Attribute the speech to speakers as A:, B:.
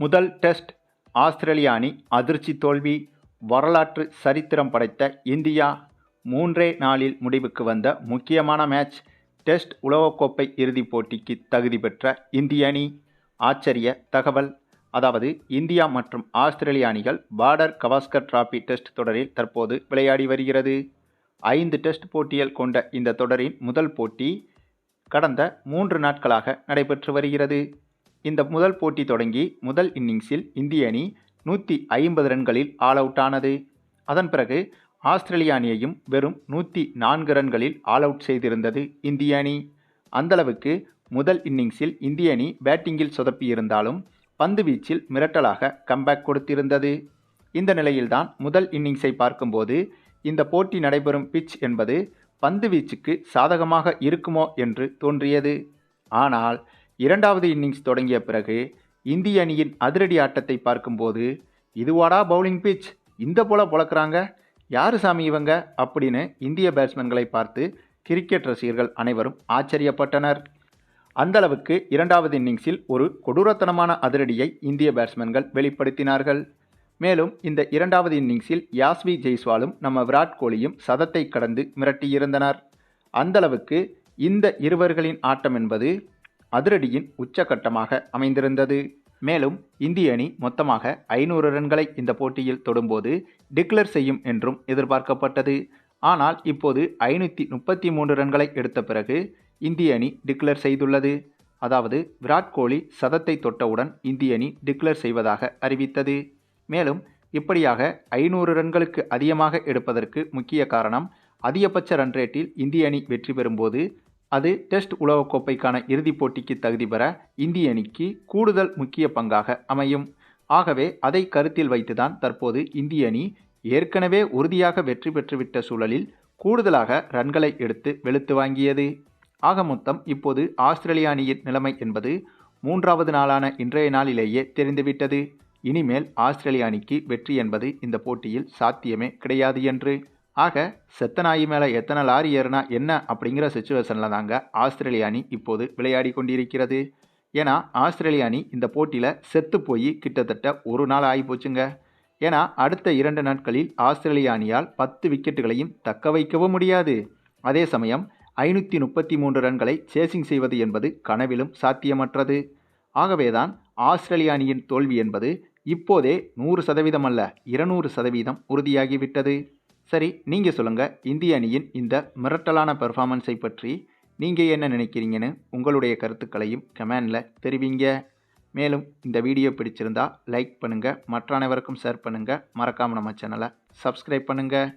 A: முதல் டெஸ்ட் ஆஸ்திரேலிய அணி அதிர்ச்சி தோல்வி வரலாற்று சரித்திரம் படைத்த இந்தியா மூன்றே நாளில் முடிவுக்கு வந்த முக்கியமான மேட்ச் டெஸ்ட் உலகக்கோப்பை இறுதிப் போட்டிக்கு தகுதி பெற்ற இந்திய அணி. ஆச்சரிய தகவல். அதாவது இந்தியா மற்றும் ஆஸ்திரேலிய அணிகள் பார்டர் கவாஸ்கர் டிராபி டெஸ்ட் தொடரில் தற்போது விளையாடி வருகிறது. ஐந்து டெஸ்ட் போட்டிகள் கொண்ட இந்த தொடரின் முதல் போட்டி கடந்த மூன்று நாட்களாக நடைபெற்று வருகிறது. இந்த முதல் போட்டி தொடங்கி முதல் இன்னிங்ஸில் இந்திய அணி நூற்றி ஐம்பது ரன்களில் ஆல் அவுட் ஆனது. அதன் பிறகு ஆஸ்திரேலிய அணியையும் வெறும் நூற்றி நான்கு ரன்களில் ஆல் அவுட் செய்திருந்தது இந்திய அணி. அந்தளவுக்கு முதல் இன்னிங்ஸில் இந்திய அணி பேட்டிங்கில் சொதப்பியிருந்தாலும் பந்து வீச்சில் மிரட்டலாக கம்பேக் கொடுத்திருந்தது. இந்த நிலையில்தான் முதல் இன்னிங்ஸை பார்க்கும்போது இந்த போட்டி நடைபெறும் பிட்ச் என்பது பந்து வீச்சுக்கு சாதகமாக இருக்குமோ என்று தோன்றியது. ஆனால் இரண்டாவது இன்னிங்ஸ் தொடங்கிய பிறகு இந்திய அணியின் அதிரடி ஆட்டத்தை பார்க்கும்போது இதுவாடா பவுலிங் பிச் இந்த போல புழக்கிறாங்க? யாரு சாமி இவங்க? அப்படின்னு இந்திய பேட்ஸ்மேன்களை பார்த்து கிரிக்கெட் ரசிகர்கள் அனைவரும் ஆச்சரியப்பட்டனர். அந்தளவுக்கு இரண்டாவது இன்னிங்ஸில் ஒரு கொடூரத்தனமான அதிரடியை இந்திய பேட்ஸ்மேன்கள் வெளிப்படுத்தினார்கள். மேலும் இந்த இரண்டாவது இன்னிங்ஸில் யாஸ்வி ஜெய்ஸ்வாலும் நம்ம விராட் கோலியும் சதத்தை கடந்து மிரட்டியிருந்தனர். அந்தளவுக்கு இந்த இருவர்களின் ஆட்டம் என்பது அதிரடியின் உச்சகட்டமாக அமைந்திருந்தது. மேலும் இந்திய அணி மொத்தமாக ஐநூறு ரன்களை இந்த போட்டியில் தொடும்போது டிக்ளேர் செய்யும் என்றும் எதிர்பார்க்கப்பட்டது. ஆனால் இப்போது ஐநூற்றி முப்பத்தி மூன்று ரன்களை எடுத்த பிறகு இந்திய அணி டிக்ளேர் செய்துள்ளது. அதாவது விராட் கோலி சதத்தை தொட்டவுடன் இந்திய அணி டிக்ளேர் செய்வதாக அறிவித்தது. மேலும் இப்படியாக ஐநூறு ரன்களுக்கு அதிகமாக எடுப்பதற்கு முக்கிய காரணம் அதிகபட்ச ரன் ரேட்டில் இந்திய அணி வெற்றி பெறும்போது அது டெஸ்ட் உலகக்கோப்பைக்கான இறுதிப் போட்டிக்கு தகுதி பெற இந்திய அணிக்கு கூடுதல் முக்கிய பங்காக அமையும். ஆகவே அதை கருத்தில் வைத்துதான் தற்போது இந்திய அணி ஏற்கனவே உறுதியாக வெற்றி பெற்றுவிட்ட சூழலில் கூடுதலாக ரன்களை எடுத்து வெளுத்து வாங்கியது. ஆக மொத்தம் இப்போது ஆஸ்திரேலிய அணியின் நிலைமை என்பது மூன்றாவது நாளான இன்றைய நாளிலேயே தெரிந்துவிட்டது. இனிமேல் ஆஸ்திரேலிய அணிக்கு வெற்றி என்பது இந்த போட்டியில் சாத்தியமே கிடையாது என்று ஆக செத்த நாய் மேலே எத்தனை லாரி ஏறுனா என்ன அப்படிங்கிற சுச்சுவேஷனில் தாங்க ஆஸ்திரேலிய அணி இப்போது விளையாடி கொண்டிருக்கிறது. ஏன்னா ஆஸ்திரேலிய அணி இந்த போட்டியில் செத்து போய் கிட்டத்தட்ட ஒரு நாள் ஆகி போச்சுங்க. ஏன்னா அடுத்த இரண்டு நாட்களில் ஆஸ்திரேலிய அணியால் பத்து விக்கெட்டுகளையும் தக்க வைக்கவும் முடியாது. அதே சமயம் ஐநூற்றி முப்பத்தி மூன்று ரன்களை சேசிங் செய்வது என்பது கனவிலும் சாத்தியமற்றது. ஆகவேதான் ஆஸ்திரேலிய அணியின் தோல்வி என்பது இப்போதே நூறு சதவீதம் அல்ல இருநூறு சதவீதம் உறுதியாகிவிட்டது. சரி நீங்கள் சொல்லுங்கள் இந்திய அணியின் இந்த மிரட்டலான பெர்ஃபார்மன்ஸை பற்றி நீங்கள் என்ன நினைக்கிறீங்கன்னு உங்களுடைய கருத்துக்களையும் கமெண்டில் தெரிவிங்க. மேலும் இந்த வீடியோ பிடிச்சிருந்தா லைக் பண்ணுங்கள் மற்ற அனைவருக்கும் ஷேர் பண்ணுங்கள் மறக்காமல் நம்ம சேனலை சப்ஸ்கிரைப் பண்ணுங்கள்